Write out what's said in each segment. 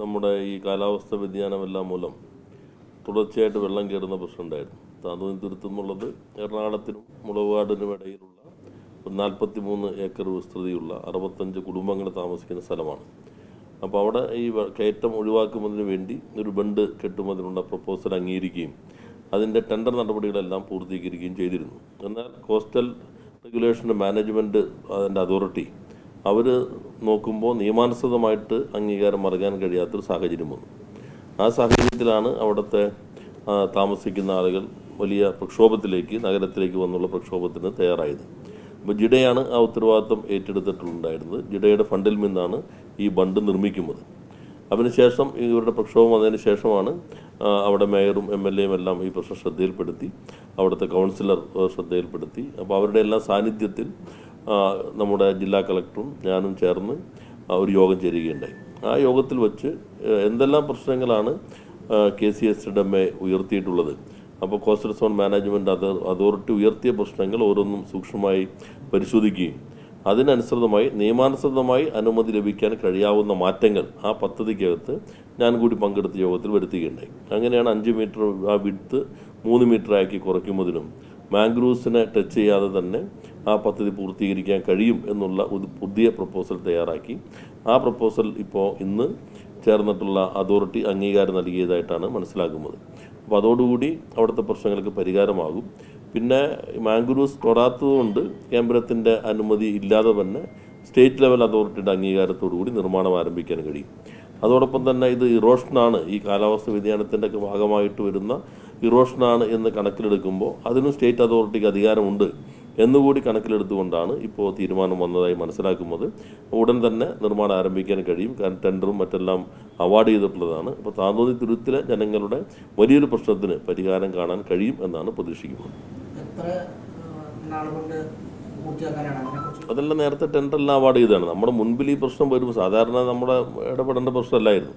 നമ്മുടെ ഈ കാലാവസ്ഥ വ്യതിയാനമെല്ലാം മൂലം തുടർച്ചയായിട്ട് വെള്ളം കയറുന്ന പ്രശ്നമുണ്ടായിരുന്നു താന്തോന്നിത്തുരുത്ത് തുരുത്തുന്നുള്ളത് എറണാകുളത്തിനും മുളകുകാടിനും ഇടയിലുള്ള ഒരു നാൽപ്പത്തി മൂന്ന് ഏക്കർ വിസ്തൃതിയുള്ള അറുപത്തഞ്ച് കുടുംബങ്ങൾ താമസിക്കുന്ന സ്ഥലമാണ്. അപ്പോൾ അവിടെ ഈ കയറ്റം ഒഴിവാക്കുന്നതിന് വേണ്ടി ഒരു ബണ്ട് കെട്ടുന്നതിനുള്ള പ്രപ്പോസൽ അംഗീകരിക്കുകയും അതിന്റെ ടെൻഡർ നടപടികളെല്ലാം പൂർത്തീകരിക്കുകയും ചെയ്തിരുന്നു. എന്നാൽ കോസ്റ്റൽ റെഗുലേഷന്റെ മാനേജ്മെന്റ് അതിന്റെ അതോറിറ്റി അവർ നോക്കുമ്പോൾ നിയമാനുസൃതമായിട്ട് അംഗീകാരം നൽകാൻ കഴിയാത്തൊരു സാഹചര്യം വന്നു. ആ സാഹചര്യത്തിലാണ് അവിടുത്തെ താമസിക്കുന്ന ആളുകൾ വലിയ പ്രക്ഷോഭത്തിലേക്ക് നഗരത്തിലേക്ക് വന്നുള്ള പ്രക്ഷോഭത്തിന് തയ്യാറായത്. അപ്പോൾ ജിഡയാണ് ആ ഉത്തരവാദിത്വം ഏറ്റെടുത്തിട്ടുണ്ടായിരുന്നത്. ജിഡയുടെ ഫണ്ടിൽ നിന്നാണ് ഈ ബണ്ട് നിർമ്മിക്കുന്നത്. അതിനുശേഷം ഇവരുടെ പ്രക്ഷോഭം വന്നതിന് ശേഷമാണ് അവിടെ മേയറും എം എൽ എയും എല്ലാം ഈ പ്രശ്നം ശ്രദ്ധയിൽപ്പെടുത്തി അവിടുത്തെ കൗൺസിലർ ശ്രദ്ധയിൽപ്പെടുത്തി. അപ്പോൾ അവരുടെ എല്ലാം സാന്നിധ്യത്തിൽ നമ്മുടെ ജില്ലാ കളക്ടറും ഞാനും ചേർന്ന് ഒരു യോഗം ചേരുകയുണ്ടായി. ആ യോഗത്തിൽ വെച്ച് എന്തെല്ലാം പ്രശ്നങ്ങളാണ് കെ സി എസ് എ ഉയർത്തിയിട്ടുള്ളത്? അപ്പോൾ കോസ്റ്റൽ സോൺ മാനേജ്മെന്റ് അത് അതോറിറ്റി ഉയർത്തിയ പ്രശ്നങ്ങൾ ഓരോന്നും സൂക്ഷ്മമായി പരിശോധിക്കുകയും അതിനനുസൃതമായി നിയമാനുസൃതമായി അനുമതി ലഭിക്കാൻ കഴിയാവുന്ന മാറ്റങ്ങൾ ആ പദ്ധതിക്കകത്ത് ഞാൻ കൂടി പങ്കെടുത്ത യോഗത്തിൽ വരുത്തുകയുണ്ടായി. അങ്ങനെയാണ് അഞ്ച് മീറ്റർ ആ വിടുത്ത് മൂന്ന് മീറ്ററാക്കി കുറയ്ക്കുന്നതിനും മാംഗ്രൂവ്സിനെ ടച്ച് ചെയ്യാതെ തന്നെ ആ പദ്ധതി പൂർത്തീകരിക്കാൻ കഴിയും എന്നുള്ള ഒരു പുതിയ പ്രപ്പോസൽ തയ്യാറാക്കി. ആ പ്രപ്പോസൽ ഇപ്പോൾ ഇന്ന് ചേർന്നിട്ടുള്ള അതോറിറ്റി അംഗീകാരം നൽകിയതായിട്ടാണ് മനസ്സിലാക്കുന്നത് അപ്പോൾ അതോടുകൂടി അവിടുത്തെ പ്രശ്നങ്ങൾക്ക് പരിഹാരമാകും. പിന്നെ മാംഗ്രൂവ്സ് തൊടാത്തതുകൊണ്ട് കേന്ദ്രത്തിന്റെ അനുമതി ഇല്ലാതെ തന്നെ സ്റ്റേറ്റ് ലെവൽ അതോറിറ്റിയുടെ അംഗീകാരത്തോടു കൂടി നിർമ്മാണം ആരംഭിക്കാൻ കഴിയും. അതോടൊപ്പം തന്നെ ഇത് ഇറോഷനാണ്. ഈ കാലാവസ്ഥ വ്യതിയാനത്തിന്റെ ഭാഗമായിട്ട് വരുന്ന ഇറോഷനാണ് എന്ന് കണക്കിലെടുക്കുമ്പോൾ അതിനും സ്റ്റേറ്റ് അതോറിറ്റിക്ക് അധികാരമുണ്ട്. എന്നുകൂടി കണക്കിലെടുത്തുകൊണ്ടാണ് ഇപ്പോൾ തീരുമാനം വന്നതായി മനസ്സിലാക്കുന്നത്. ഉടൻ തന്നെ നിർമ്മാണം ആരംഭിക്കാൻ കഴിയും. കാരണം ടെൻഡറും മറ്റെല്ലാം അവാർഡ് ചെയ്തിട്ടുള്ളതാണ്. അപ്പോൾ താന്തോന്നി തുരുത്തിലെ ജനങ്ങളുടെ വലിയൊരു പ്രശ്നത്തിന് പരിഹാരം കാണാൻ കഴിയും എന്നാണ് പ്രതീക്ഷിക്കുന്നത്. അതെല്ലാം നേരത്തെ ടെൻഡറെല്ലാം അവാർഡ് ചെയ്തതാണ്. നമ്മുടെ മുൻപിൽ ഈ പ്രശ്നം വരുമ്പോൾ സാധാരണ നമ്മുടെ ഇടപെടേണ്ട പ്രശ്നമല്ലായിരുന്നു.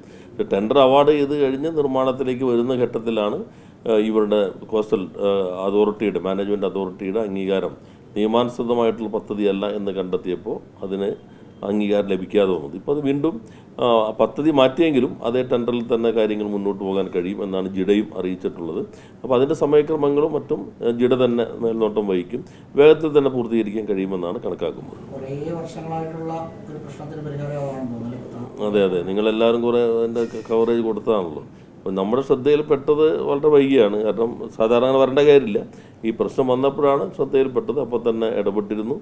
ടെൻഡർ അവാർഡ് ചെയ്ത് കഴിഞ്ഞ് നിർമ്മാണത്തിലേക്ക് വരുന്ന ഘട്ടത്തിലാണ് ഇവരുടെ കോസ്റ്റൽ അതോറിറ്റിയുടെ മാനേജ്മെന്റ് അതോറിറ്റിയുടെ അംഗീകാരം നിയമാനുസൃതമായിട്ടുള്ള പദ്ധതിയല്ല എന്ന് കണ്ടെത്തിയപ്പോൾ അതിന് അംഗീകാരം ലഭിക്കാതെ വന്നത്. ഇപ്പോൾ അത് വീണ്ടും പദ്ധതി മാറ്റിയെങ്കിലും അതേ ടെൻഡറിൽ തന്നെ കാര്യങ്ങൾ മുന്നോട്ട് പോകാൻ കഴിയും എന്നാണ് ജിഡയും അറിയിച്ചിട്ടുള്ളത്. അപ്പോൾ അതിന്റെ സമയക്രമങ്ങളും മറ്റും ജിഡ തന്നെ മേൽനോട്ടം വഹിക്കും. വേഗത്തിൽ തന്നെ പൂർത്തീകരിക്കാൻ കഴിയുമെന്നാണ് കണക്കാക്കുന്നത്. അതെ അതെ. നിങ്ങളെല്ലാവരും കുറേ അതിന്റെ കവറേജ് കൊടുത്തതാണല്ലോ അപ്പോൾ നമ്മുടെ ശ്രദ്ധയിൽപ്പെട്ടത് വളരെ വൈകിയാണ്. കാരണം സാധാരണ അങ്ങനെ വരേണ്ട കാര്യമില്ല. ഈ പ്രശ്നം വന്നപ്പോഴാണ് ശ്രദ്ധയിൽപ്പെട്ടത്. അപ്പോൾ തന്നെ ഇടപെട്ടിരുന്നു.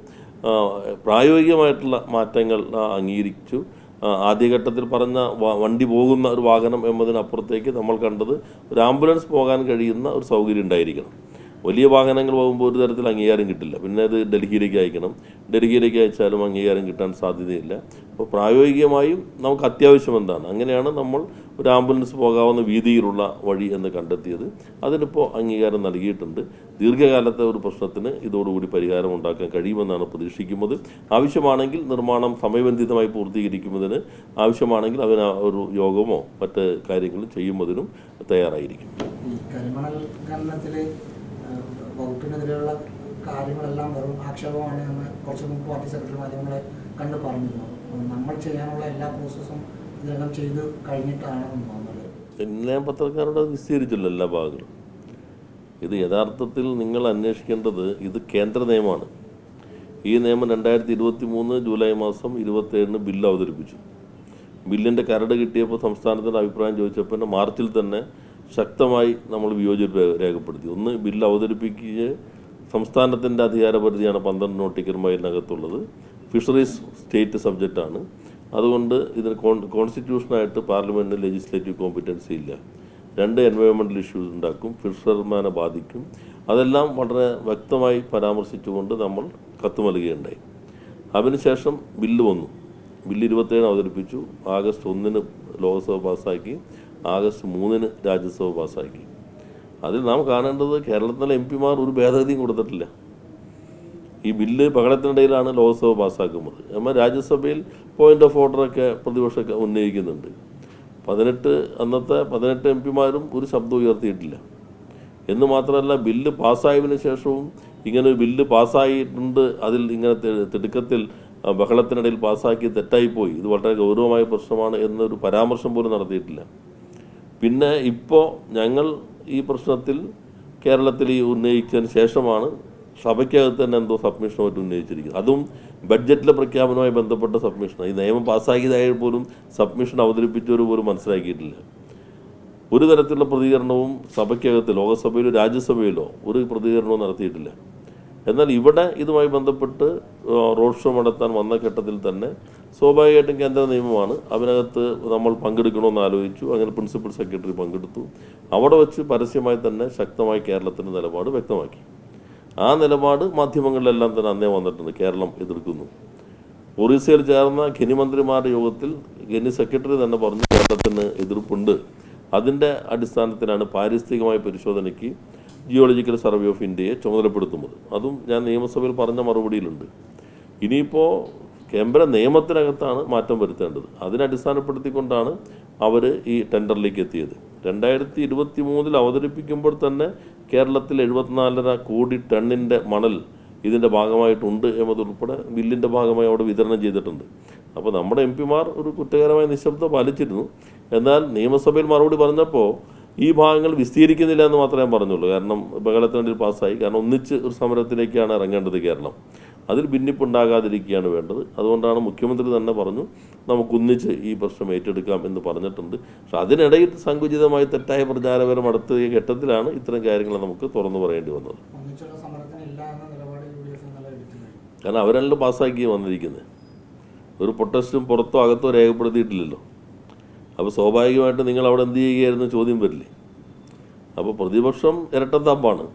പ്രായോഗികമായിട്ടുള്ള മാറ്റങ്ങൾ അംഗീകരിച്ചു. ആദ്യഘട്ടത്തിൽ പറഞ്ഞ വണ്ടി പോകുന്ന ഒരു വാഹനം എന്നതിനപ്പുറത്തേക്ക് നമ്മൾ കണ്ടത് ഒരു ആംബുലൻസ് പോകാൻ കഴിയുന്ന ഒരു സൗകര്യം ഉണ്ടായിരിക്കണം. വലിയ വാഹനങ്ങൾ പോകുമ്പോൾ ഒരു തരത്തിൽ അംഗീകാരം കിട്ടില്ല. പിന്നെ അത് ഡൽഹിയിലേക്ക് അയക്കണം. ഡൽഹിയിലേക്ക് അയച്ചാലും അംഗീകാരം കിട്ടാൻ സാധ്യതയില്ല. അപ്പോൾ പ്രായോഗികമായും നമുക്ക് അത്യാവശ്യം എന്താണ്? അങ്ങനെയാണ് നമ്മൾ ഒരു ആംബുലൻസ് പോകാവുന്ന വീതിയിലുള്ള വഴി എന്ന് കണ്ടെത്തിയത്. അതിനിപ്പോൾ അംഗീകാരം നൽകിയിട്ടുണ്ട്. ദീർഘകാലത്തെ ഒരു പ്രശ്നത്തിന് ഇതോടുകൂടി പരിഹാരം ഉണ്ടാക്കാൻ കഴിയുമെന്നാണ് പ്രതീക്ഷിക്കുന്നത്. ആവശ്യമാണെങ്കിൽ നിർമ്മാണം സമയബന്ധിതമായി പൂർത്തീകരിക്കുന്നതിന് ആവശ്യമാണെങ്കിൽ അവന് ഒരു യോഗമോ മറ്റ് കാര്യങ്ങളും ചെയ്യുന്നതിനും തയ്യാറായിരിക്കും. വകുപ്പിനെതിരെയുള്ള കാര്യങ്ങളെല്ലാം വെറും ആക്ഷേപമാണ് എന്ന് കുറച്ച് മുമ്പ് പാർട്ടി സെക്രട്ടറി മാധ്യമങ്ങളെ കണ്ട് പറഞ്ഞിരുന്നു. നമ്മൾ ചെയ്യാനുള്ള എല്ലാ പ്രോസസ്സും ഇതെല്ലാം ചെയ്ത് കഴിഞ്ഞിട്ടാണെന്ന് തോന്നുന്നത്. എല്ലാ പത്രക്കാരോട് വിസ്തീരിച്ചല്ലോ എല്ലാ ഭാഗങ്ങളും. ഇത് യഥാർത്ഥത്തിൽ നിങ്ങൾ അന്വേഷിക്കേണ്ടത് ഇത് കേന്ദ്ര നിയമമാണ്. ഈ നിയമം രണ്ടായിരത്തി ഇരുപത്തി മൂന്ന് ജൂലൈ മാസം ഇരുപത്തേഴിന് ബില്ല് അവതരിപ്പിച്ചു. ബില്ലിന്റെ കരട് കിട്ടിയപ്പോൾ സംസ്ഥാനത്തിന്റെ അഭിപ്രായം ചോദിച്ചപ്പോൾ മാർച്ചിൽ തന്നെ ശക്തമായി നമ്മൾ വിയോജിപ്പ് രേഖപ്പെടുത്തി. ഒന്ന് ബില്ല് അവതരിപ്പിക്കുക സംസ്ഥാനത്തിന്റെ അധികാരപരിധിയാണ് പന്ത്രണ്ട് നോട്ടിക്കൽ മൈലിനകത്തുള്ളത് ഫിഷറീസ് സ്റ്റേറ്റ് സബ്ജക്റ്റാണ്. അതുകൊണ്ട് ഇതിന് കോൺ കോൺസ്റ്റിറ്റ്യൂഷനായിട്ട് പാർലമെന്റിന് ലെജിസ്ലേറ്റീവ് കോമ്പിറ്റൻസി ഇല്ല. രണ്ട് എൻവയോൺമെന്റൽ ഇഷ്യൂസ് ഉണ്ടാക്കും ഫിഷർമാനെ ബാധിക്കും. അതെല്ലാം വളരെ വ്യക്തമായി പരാമർശിച്ചുകൊണ്ട് നമ്മൾ കത്ത് നൽകുകയുണ്ടായി അതിനുശേഷം ബില്ല് വന്നു. ബില്ല് ഇരുപത്തേഴ് അവതരിപ്പിച്ചു. ആഗസ്റ്റ് ഒന്നിന് ലോക്സഭ പാസ്സാക്കി. ആഗസ്റ്റ് മൂന്നിന് രാജ്യസഭ പാസ്സാക്കി. അതിൽ നാം കാണേണ്ടത് കേരളത്തിലെ എം പിമാർ ഒരു ഭേദഗതിയും കൊടുത്തിട്ടില്ല. ഈ ബില്ല് ബഹളത്തിനിടയിലാണ് ലോക്സഭ പാസ്സാക്കുന്നത്. എന്നാൽ രാജ്യസഭയിൽ പോയിന്റ് ഓഫ് ഓർഡറൊക്കെ പ്രതിപക്ഷമൊക്കെ ഉന്നയിക്കുന്നുണ്ട്. പതിനെട്ട് അന്നത്തെ പതിനെട്ട് എം പിമാരും ഒരു ശബ്ദം ഉയർത്തിയിട്ടില്ല. എന്ന് മാത്രമല്ല ബില്ല് പാസ്സായതിനു ശേഷവും ഇങ്ങനെ ഒരു ബില്ല് പാസ്സായിട്ടുണ്ട്. അതിൽ ഇങ്ങനെ തിടുക്കത്തിൽ ബഹളത്തിനിടയിൽ പാസ്സാക്കി തെറ്റായിപ്പോയി. ഇത് വളരെ ഗൗരവമായ പ്രശ്നമാണ് എന്നൊരു പരാമർശം പോലും നടത്തിയിട്ടില്ല. പിന്നെ ഇപ്പോൾ ഞങ്ങൾ ഈ പ്രശ്നത്തിൽ കേരളത്തിൽ ഈ ഉന്നയിച്ചതിന് ശേഷമാണ് സഭയ്ക്കകത്ത് തന്നെ എന്തോ സബ്മിഷനുമായിട്ട് ഉന്നയിച്ചിരിക്കുന്നത്. അതും ബഡ്ജറ്റിലെ പ്രഖ്യാപനവുമായി ബന്ധപ്പെട്ട സബ്മിഷനാണ്. ഈ നിയമം പാസ്സാക്കിയതായാൽ പോലും സബ്മിഷൻ അവതരിപ്പിച്ചവർ പോലും മനസ്സിലാക്കിയിട്ടില്ല. ഒരു തരത്തിലുള്ള പ്രതികരണവും സഭയ്ക്കകത്ത് ലോകസഭയിലോ രാജ്യസഭയിലോ ഒരു പ്രതികരണവും നടത്തിയിട്ടില്ല. എന്നാൽ ഇവിടെ ഇതുമായി ബന്ധപ്പെട്ട് റോഡ് ഷോ നടത്താൻ വന്ന ഘട്ടത്തിൽ തന്നെ സ്വാഭാവികമായിട്ടും കേന്ദ്ര നിയമമാണ്. അതിനകത്ത് നമ്മൾ പങ്കെടുക്കണമെന്ന് ആലോചിച്ചു. അങ്ങനെ പ്രിൻസിപ്പൽ സെക്രട്ടറി പങ്കെടുത്തു. അവിടെ വെച്ച് പരസ്യമായി തന്നെ ശക്തമായി കേരളത്തിന്റെ നിലപാട് വ്യക്തമാക്കി. ആ നിലപാട് മാധ്യമങ്ങളിലെല്ലാം തന്നെ അന്നേ വന്നിട്ടുണ്ട്. കേരളം എതിർക്കുന്നു. ഒറീസയിൽ ചേർന്ന ഖനി മന്ത്രിമാരുടെ യോഗത്തിൽ ഖനി സെക്രട്ടറി തന്നെ പറഞ്ഞു കേരളത്തിന് എതിർപ്പുണ്ട്. അതിന്റെ അടിസ്ഥാനത്തിലാണ് പാരിസ്ഥിതികമായ പരിശോധനയ്ക്ക് ജിയോളജിക്കൽ സർവേ ഓഫ് ഇന്ത്യയെ ചുമതലപ്പെടുത്തുന്നത്. അതും ഞാൻ നിയമസഭയിൽ പറഞ്ഞ മറുപടിയിലുണ്ട്. ഇനിയിപ്പോൾ കേന്ദ്ര നിയമത്തിനകത്താണ് മാറ്റം വരുത്തേണ്ടത്. അതിനടിസ്ഥാനപ്പെടുത്തിക്കൊണ്ടാണ് അവർ ഈ ടെൻഡറിലേക്ക് എത്തിയത്. രണ്ടായിരത്തി ഇരുപത്തി മൂന്നിൽ അവതരിപ്പിക്കുമ്പോൾ തന്നെ കേരളത്തിൽ എഴുപത്തിനാലര കോടി ടണ്ണിന്റെ മണൽ ഇതിന്റെ ഭാഗമായിട്ടുണ്ട് എന്നതുൾപ്പെടെ ബില്ലിന്റെ ഭാഗമായി അവിടെ വിതരണം ചെയ്തിട്ടുണ്ട്. അപ്പോൾ നമ്മുടെ എം പിമാർ ഒരു കുറ്റകരമായ നിശബ്ദം പാലിച്ചിരുന്നു. എന്നാൽ നിയമസഭയിൽ മറുപടി പറഞ്ഞപ്പോൾ ഈ ഭാഗങ്ങൾ വിസ്തീരിക്കുന്നില്ല എന്ന് മാത്രമേ ഞാൻ പറഞ്ഞുള്ളൂ. കാരണം ബഹളത്തിനൊരു പാസ്സായി. കാരണം ഒന്നിച്ച് ഒരു സമരത്തിലേക്കാണ് ഇറങ്ങേണ്ടത് കേരളം. അതിൽ ഭിന്നിപ്പുണ്ടാകാതിരിക്കുകയാണ് വേണ്ടത്. അതുകൊണ്ടാണ് മുഖ്യമന്ത്രി തന്നെ പറഞ്ഞു നമുക്കൊന്നിച്ച് ഈ പ്രശ്നം ഏറ്റെടുക്കാം എന്ന് പറഞ്ഞിട്ടുണ്ട്. പക്ഷെ അതിനിടയിൽ സങ്കുചിതമായി തെറ്റായ പ്രചാരപരം അടുത്ത ഘട്ടത്തിലാണ് ഇത്തരം കാര്യങ്ങൾ നമുക്ക് തുറന്നു പറയേണ്ടി വന്നത്. കാരണം അവരല്ലോ പാസ്സാക്കി വന്നിരിക്കുന്നത്. ഒരു പ്രൊട്ടസ്റ്റും പുറത്തോ അകത്തോ രേഖപ്പെടുത്തിയിട്ടില്ലല്ലോ. അപ്പോൾ സ്വാഭാവികമായിട്ട് നിങ്ങൾ അവിടെ എന്ത് ചെയ്യുകയായിരുന്നു ചോദ്യം വരില്ലേ? അപ്പോൾ പ്രതിപക്ഷം തമ്പാണ്.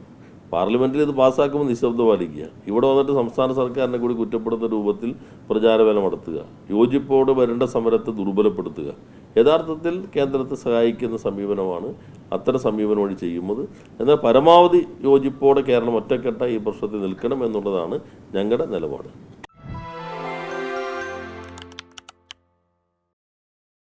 പാർലമെന്റിൽ ഇത് പാസ്സാക്കുമ്പോൾ നിശബ്ദം പാലിക്കുക. ഇവിടെ വന്നിട്ട് സംസ്ഥാന സർക്കാരിനെ കൂടി കുറ്റപ്പെടുന്ന രൂപത്തിൽ പ്രചാരവേല നടത്തുക. യോജിപ്പോട് വരേണ്ട സമരത്തെ ദുർബലപ്പെടുത്തുക. യഥാർത്ഥത്തിൽ കേന്ദ്രത്തെ സഹായിക്കുന്ന സമീപനമാണ് അത്തരം സമീപനം വഴി ചെയ്യുന്നത്. എന്നാൽ പരമാവധി യോജിപ്പോടെ കേരളം ഒറ്റക്കെട്ട ഈ പ്രശ്നത്തിൽ നിൽക്കണം എന്നുള്ളതാണ് ഞങ്ങളുടെ നിലപാട്.